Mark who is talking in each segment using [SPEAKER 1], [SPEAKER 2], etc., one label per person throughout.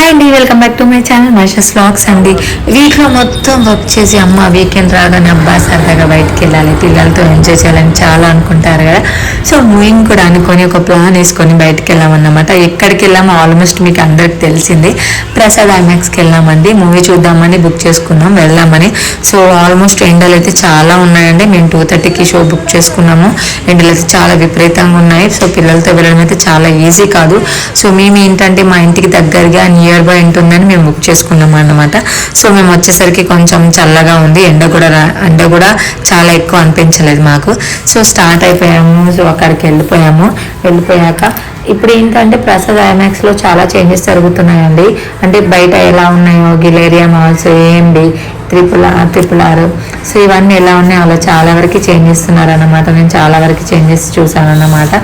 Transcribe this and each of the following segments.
[SPEAKER 1] Hi అండి welcome back to my channel మైషస్ vlogs అండి. వీక్లో మొత్తం వర్క్ చేసి అమ్మ వీకెండ్ రాగానే అబ్బా సరదాగా బయటికి వెళ్ళాలి పిల్లలతో ఎంజాయ్ చేయాలని చాలా అనుకుంటారు కదా. సో మేము కూడా అనుకొని ఒక ప్లాన్ వేసుకొని బయటికి వెళ్ళామన్నమాట ఎక్కడికి వెళ్ళామో ఆల్మోస్ట్ మీకు అందరికి తెలిసింది. ప్రసాద్ ఐమాక్స్కి వెళ్ళామండి. మూవీ చూద్దామని బుక్ చేసుకున్నాం వెళ్దామని. సో ఆల్మోస్ట్ ఎండలు అయితే చాలా ఉన్నాయండి. మేము టూ థర్టీకి షో బుక్ చేసుకున్నాము. ఎండలు అయితే చాలా విపరీతంగా ఉన్నాయి. సో పిల్లలతో వెళ్ళడం అయితే చాలా ఈజీ కాదు. సో మేము ఏంటంటే మా ఇంటికి దగ్గరగా నియర్ బై ఉంటుందని మేము బుక్ చేసుకున్నాం అన్నమాట. సో మేము వచ్చేసరికి కొంచెం చల్లగా ఉంది. ఎండ కూడా ఎండ కూడా చాలా ఎక్కువ అనిపించలేదు మాకు. సో స్టార్ట్ అయిపోయాము. సో అక్కడికి వెళ్ళిపోయాము. వెళ్ళిపోయాక ఇప్పుడు ఏంటంటే ప్రసాద్ ఐమాక్స్లో చాలా చేంజెస్ జరుగుతున్నాయండి. అంటే బయట ఎలా ఉన్నాయో గిలేరియా మాల్స్ ఏంటి త్రిపుల త్రిపుల్ ఆర్ సో ఇవన్నీ ఎలా ఉన్నాయో? అలా చాలా వరకు చేంజ్ చేస్తున్నారు అన్నమాట నేను చాలా వరకు చేంజెస్ చూసాను అన్నమాట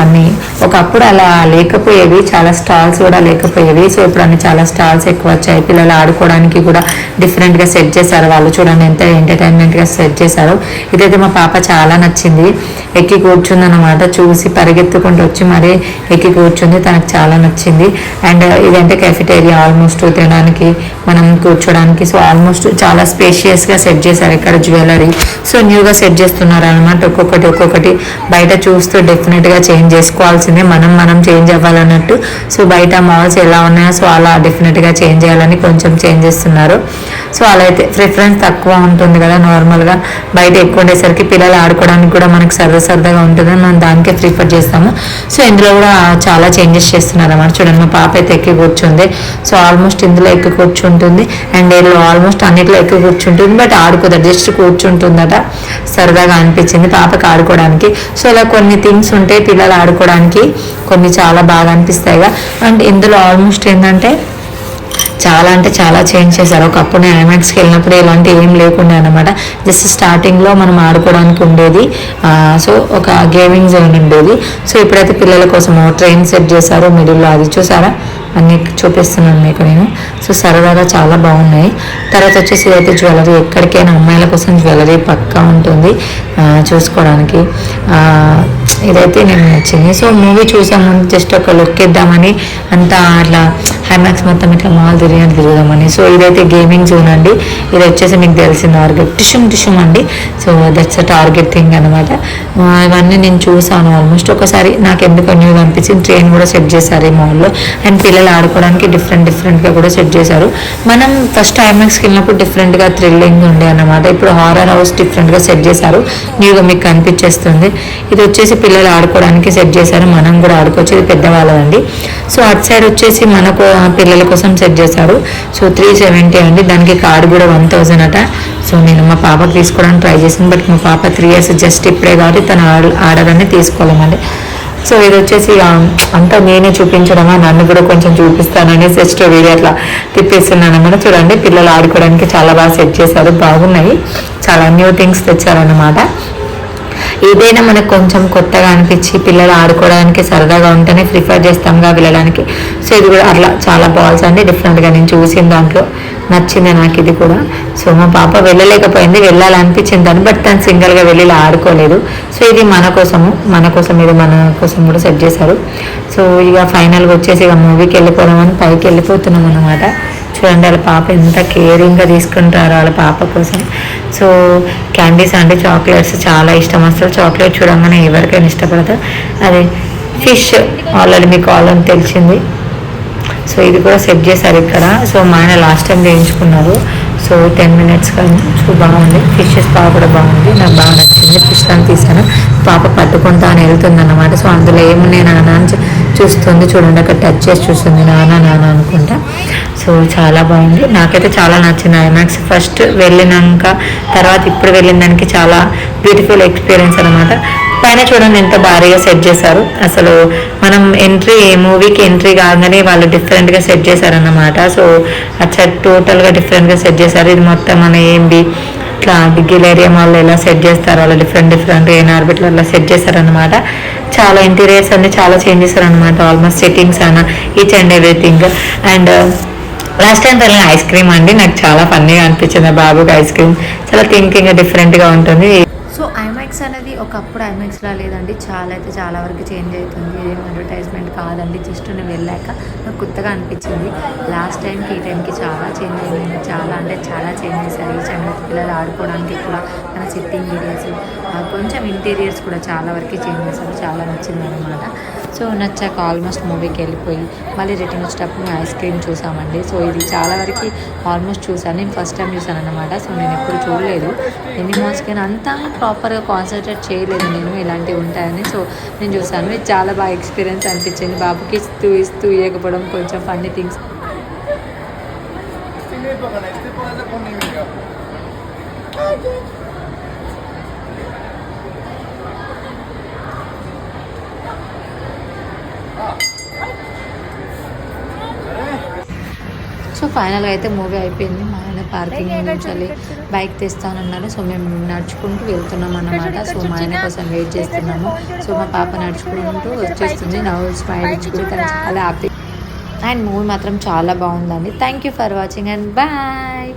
[SPEAKER 1] అన్ని ఒకప్పుడు అలా లేకపోయేవి. చాలా స్టాల్స్ కూడా లేకపోయేవి. సో ఇప్పుడు అన్ని చాలా స్టాల్స్ ఎక్కువ వచ్చాయి. పిల్లలు ఆడుకోవడానికి కూడా డిఫరెంట్గా సెట్ చేశారు వాళ్ళు. చూడండి ఎంత ఎంటర్టైన్మెంట్గా సెట్ చేశారు. ఇదైతే మా పాప చాలా నచ్చింది. ఎక్కి కూర్చుందన్నమాట. చూసి పరిగెత్తుకుంటూ వచ్చి మరీ ఎక్కి కూర్చుంది. తనకు చాలా నచ్చింది. అండ్ ఇదంటే కెఫిటేరియా ఆల్మోస్ట్ తినడానికి మనం కూర్చోడానికి. సో ఆల్మోస్ట్ చాలా చాలా స్పేషియస్గా సెట్ చేశారు. ఇక్కడ జ్యువెలరీ సో న్యూగా సెట్ చేస్తున్నారు అనమాట ఒక్కొక్కటి ఒక్కొక్కటి బయట చూస్తూ డెఫినెట్గా చేంజ్ చేసుకోవాల్సిందే. మనం మనం చేంజ్ అవ్వాలన్నట్టు. సో బయట మాల్స్ ఎలా ఉన్నాయో సో అలా డెఫినెట్గా చేంజ్ చేయాలని కొంచెం చేంజ్ చేస్తున్నారు. సో అలా అయితే ప్రిఫరెన్స్ తక్కువ ఉంటుంది కదా నార్మల్గా బయట ఎక్కువ ఉండేసరికి పిల్లలు ఆడుకోవడానికి కూడా మనకు సరదా సరదాగా ఉంటుందని మనం దానికే ప్రిఫర్ చేస్తాము. సో ఇందులో కూడా చాలా చేంజెస్ చేస్తున్నారు అన్నమాట చూడండి మా పాప అయితే ఎక్కి కూర్చుంది. సో ఆల్మోస్ట్ ఇందులో ఎక్కి కూర్చుంటుంది. అండ్ వీళ్ళు ఆల్మోస్ట్ అన్నిట్లో ఎక్కి కూర్చుంటుంది బట్ ఆడుకోదట జస్ట్ కూర్చుంటుందట. సరదాగా అనిపించింది పాపకి ఆడుకోవడానికి. సో ఇలా కొన్ని థింగ్స్ ఉంటాయి పిల్లలు ఆడుకోవడానికి కొన్ని చాలా బాగా అనిపిస్తాయిగా. అండ్ ఇందులో ఆల్మోస్ట్ ఏంటంటే చాలా అంటే చాలా చేంజ్ చేశారు. ఒకప్పుడు నేను ఐమాక్స్కి వెళ్ళినప్పుడు ఇలాంటి ఏం లేకుండా అనమాట జస్ట్ స్టార్టింగ్లో మనం ఆడుకోవడానికి ఉండేది. సో ఒక గేమింగ్ జోన్ ఉండేది. సో ఇప్పుడైతే పిల్లల కోసం ట్రైన్ సెట్ చేశారు మిడిల్లో అది చూసారా? అన్ని చూపిస్తున్నాను మీకు నేను. సో సరదాగా చాలా బాగున్నాయి. తర్వాత వచ్చేసి అయితే జ్యువెలరీ. ఎక్కడికైనా అమ్మాయిల కోసం జ్యువెలరీ పక్కా ఉంటుంది చూసుకోవడానికి. ఇదైతే నేను నచ్చింది. సో మూవీ చూసాము. జస్ట్ ఒక లుక్ ఇద్దామని అంతా అట్లా హైమాక్స్ మొత్తం ఇట్లా మాల్ తిరిగి తిరుగుదామని. సో ఇదైతే గేమింగ్ జోన్ అండి. ఇది వచ్చేసి మీకు తెలిసిన టార్గెట్. టిషుమ్ టిషుమ్ అండి. So that's a target thing అనమాట ఇవన్నీ నేను చూసాను ఆల్మోస్ట్. ఒకసారి నాకు ఎందుకు న్యూ అనిపించింది. ట్రైన్ కూడా సెట్ చేశారు ఈ మాల్లో. అండ్ పిల్లలు ఆడుకోవడానికి డిఫరెంట్ డిఫరెంట్గా కూడా సెట్ చేశారు. మనం ఫస్ట్ ఐమాక్స్కి వెళ్ళినప్పుడు డిఫరెంట్గా థ్రిల్లింగ్ ఉండే అన్నమాట. ఇప్పుడు హారర్ హౌస్ డిఫరెంట్గా సెట్ చేశారు. న్యూగా మీకు కనిపించేస్తుంది. ఇది వచ్చేసి పిల్లలు ఆడుకోవడానికి సెట్ చేశారు. మనం కూడా ఆడుకోవచ్చు. ఇది పెద్దవాళ్ళదండి. సో అటు సైడ్ వచ్చేసి మనకు పిల్లల కోసం సెట్ చేశారు. సో త్రీ సెవెంటీ అండి. దానికి కార్డు కూడా వన్ థౌజండ్ అట. సో నేను మా పాపకు తీసుకోవడానికి ట్రై చేసాను బట్ మా పాప త్రీ ఇయర్స్ జస్ట్ ఇప్పుడే కాబట్టి తను ఆర్డర్ అనేది తీసుకోలేమండి సో ఇది వచ్చేసి అంతా నేనే చూపించడమా? నన్ను కూడా కొంచెం చూపిస్తానని సిస్టర్ వీడియో అట్లా తిప్పేస్తున్నాను అనమాట చూడండి పిల్లలు ఆడుకోవడానికి చాలా బాగా సెట్ చేశారు. బాగున్నాయి. చాలా న్యూ థింగ్స్ తెచ్చారనమాట ఏదైనా మనకు కొంచెం కొత్తగా అనిపించి పిల్లలు ఆడుకోవడానికి సరదాగా ఉంటేనే ప్రిఫర్ చేస్తాంగా వెళ్ళడానికి. సో ఇది కూడా అట్లా చాలా బాల్స్ అండి. డిఫరెంట్గా నేను చూసిన దాంట్లో నచ్చింది నాకు ఇది కూడా. సో మా పాప వెళ్ళలేకపోయింది. వెళ్ళాలనిపించింది దాన్ని బట్ తను సింగిల్గా వెళ్ళి ఇలా ఆడుకోలేదు. సో ఇది మన కోసము. మన కోసం ఇది మన కోసం కూడా సెట్ చేశారు. సో ఇక ఫైనల్గా వచ్చేసి ఇక మూవీకి వెళ్ళిపోదామని పైకి వెళ్ళిపోతున్నాం అనమాట చూడండి వాళ్ళ పాప ఎంత కేరింగ్గా తీసుకుంటారు వాళ్ళ పాప కోసం. సో క్యాండీస్ అంటే చాక్లెట్స్ చాలా ఇష్టం. అసలు చాక్లెట్ చూడంగానే ఎవరికైనా ఇష్టపడతారు అదే ఫిష్ ఆల్రెడీ మీకు ఆల్రెడీ తెలిసింది. సో ఇది కూడా సెట్ చేశారు ఇక్కడ. సో మా ఆయన లాస్ట్ టైం చేయించుకున్నారు. సో టెన్ మినిట్స్ కానీ సో బాగుంది. ఫిషెస్ బాగా కూడా బాగుంది. నాకు బాగా నచ్చింది. ఫిష్ దాన్ని తీసాను. పాప పట్టుకుంటా అని వెళ్తుంది అన్నమాట సో అందులో ఏమున్నాయి నాన్న అని చూస్తుంది చూడండి అక్కడ టచ్ చేసి చూస్తుంది నాన్న నాన్న అనుకుంటా. సో చాలా బాగుంది. నాకైతే చాలా నచ్చింది ఐమాక్స్ ఫస్ట్ వెళ్ళినాక తర్వాత ఇప్పుడు వెళ్ళిన దానికి చాలా బ్యూటిఫుల్ ఎక్స్పీరియన్స్ అనమాట పైన చూడండి ఎంత భారీగా సెట్ చేశారు. అసలు మనం ఎంట్రీ మూవీకి ఎంట్రీ కాగానే వాళ్ళు డిఫరెంట్గా సెట్ చేశారన్నమాట. సో అచ్చా టోటల్గా డిఫరెంట్గా సెట్ చేశారు. ఇది మొత్తం మన ఏంటి ఇట్లా బిగ్గిల్ ఏరియా మాల్లో ఎలా సెట్ చేస్తారు అలా డిఫరెంట్ డిఫరెంట్ ఏ ఆర్బిట్లో అలా సెట్ చేస్తారనమాట చాలా ఇంటీరియర్స్ అన్ని చాలా చేంజ్ చేశారనమాట ఆల్మోస్ట్ సెట్టింగ్స్ అన్న each and everything and last time వెళ్ళిన ఐస్ క్రీమ్ అండి నాకు చాలా ఫన్నీగా అనిపించింది బాబుకి ఐస్ క్రీమ్ చాలా థింకింగ్ డిఫరెంట్గా ఉంటుంది. ఐమాక్స్ అనేది ఒకప్పుడు ఐమాక్స్లా లేదండి. చాలా అయితే చాలా వరకు చేంజ్ అవుతుంది. ఏం అడ్వర్టైజ్మెంట్ కాదండి. జస్ట్ నేను వెళ్ళాక నాకు కొత్తగా అనిపించింది. లాస్ట్ టైంకి ఈ టైంకి చాలా చేంజ్ అయింది చాలా అంటే చాలా చేంజ్ చేశారు. ఈ పిల్లలు ఆడుకోవడానికి కూడా మన సిట్టింగ్ ఏరియాస్ కొంచెం ఇంటీరియర్స్ కూడా చాలా వరకు చేంజ్ చేశారు. చాలా నచ్చింది అనమాట సో నచ్చాక ఆల్మోస్ట్ మూవీకి వెళ్ళిపోయి మళ్ళీ రిటర్న్ వచ్చేటప్పుడు మేము ఐస్ క్రీమ్ చూసామండి. సో ఇది చాలా వరకు ఆల్మోస్ట్ చూసాను. నేను ఫస్ట్ టైం చూసాను అనమాట సో నేను ఎప్పుడు చూడలేదు. ఎన్ని మాల్స్కి అంతా ప్రాపర్గా కాన్సన్ట్రేట్ చేయలేదు నేను ఇలాంటివి ఉంటాయని. సో నేను చూసాను ఇది చాలా బాగా ఎక్స్పీరియన్స్ అనిపించింది. బాబుకి ఇస్తూ ఇస్తూ ఇవ్వకపోవడం కొంచెం funny things
[SPEAKER 2] Este para
[SPEAKER 1] so ఫైనల్గా అయితే మూవీ అయిపోయింది. మా ఆయన పార్కింగ్ నుంచి బైక్ తెస్తానన్నారు సో మేము నడుచుకుంటూ వెళ్తున్నాం అన్నమాట. సో మా ఆయన కోసం వెయిట్ చేస్తున్నాము. సో మా పాప నడుచుకుంటూ వచ్చేస్తుంది. నవ్వు స్మైల్ ఇచ్చుకుంటూ తను చాలా హ్యాపీ. అండ్ మూవీ మాత్రం చాలా బాగుందండి. Thank you for watching and bye